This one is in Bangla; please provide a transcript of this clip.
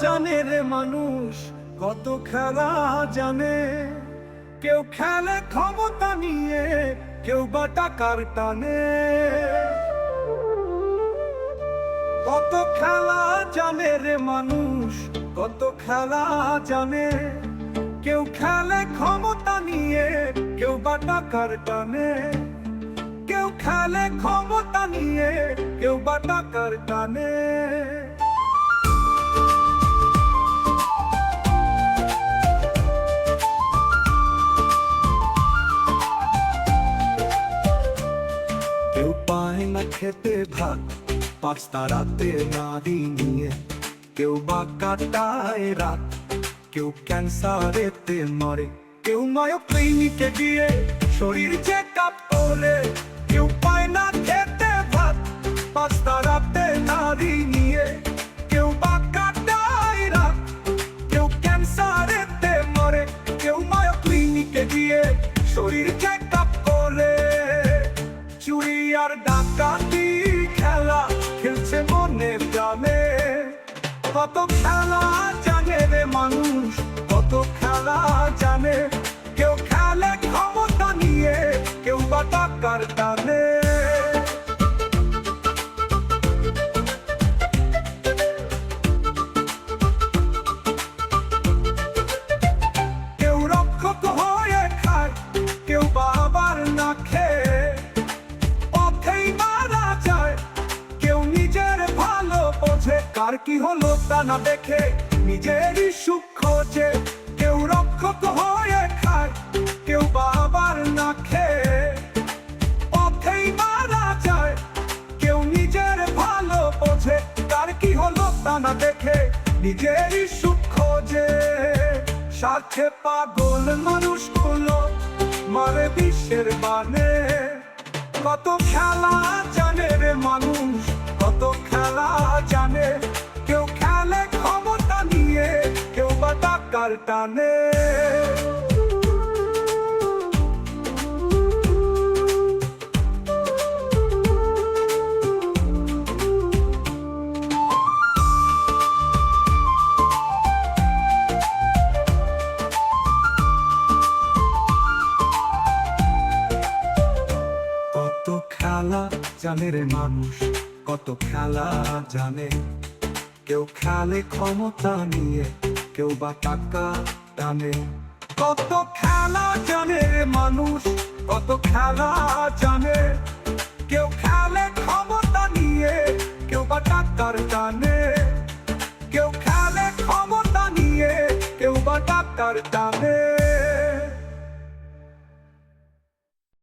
জানে রে মানুষ, কত খেলা জানে। কেউ খেলে ক্ষমতা নিয়ে, কেউ বা টাকার টানে। কত খেলা জানে রে মানুষ, কত খেলা জানে। কেউ খেলে ক্ষমতা নিয়ে, কেউ বা টাকার টানে। কেউ খেলে ক্ষমতা নিয়ে, কেউ বা টাকার টানে। পায় না খেতে ভাত পাঁচ তারাতে নারী নিয়ে কেউ বা কাটায় রাত কেউ ক্যান্সারেতে মরে কেউ মায়ো ক্লিনিকে গিয়ে শরীর চেক আপ করে কেউ পায় না খেতে ভাত পাঁচ ডাকাতি খেলা খেলছে মনে জানে কত খেলা জানে রে মানুষ, কত খেলা জানে। কেউ খেলে ক্ষমতা নিয়ে, কেউ বা টাকার টানে ভালো কার কি হলো তা না দেখে নিজেরই সুখ খোঁজে। কেউ রক্ষক হয়ে খায়, কেউ বাবার না খেয়ে। পথেই মারা যায়, কেউ নিজের ভালো বোঝে। কার কি হলো তা না দেখে নিজেরই সুখ খোঁজে। সাথে পাগল মানুষগুলো মারে বিশ্বের বানে কত খেলা জানে রে মানুষ, কত খেলা জানে কত খেলা জানে রে মানুষ কত খেলা জানে। কেউ খেলে ক্ষমতা নিয়ে কেউ বা টাকা টানে। কত খেলা জানে মানুষ, কত খেলা জানে। কেউ খেলে ক্ষমতা নিয়ে, কেউ বা টাকার টানে। কেউ খেলে ক্ষমতা নিয়ে, কেউ বা টাকার টানে।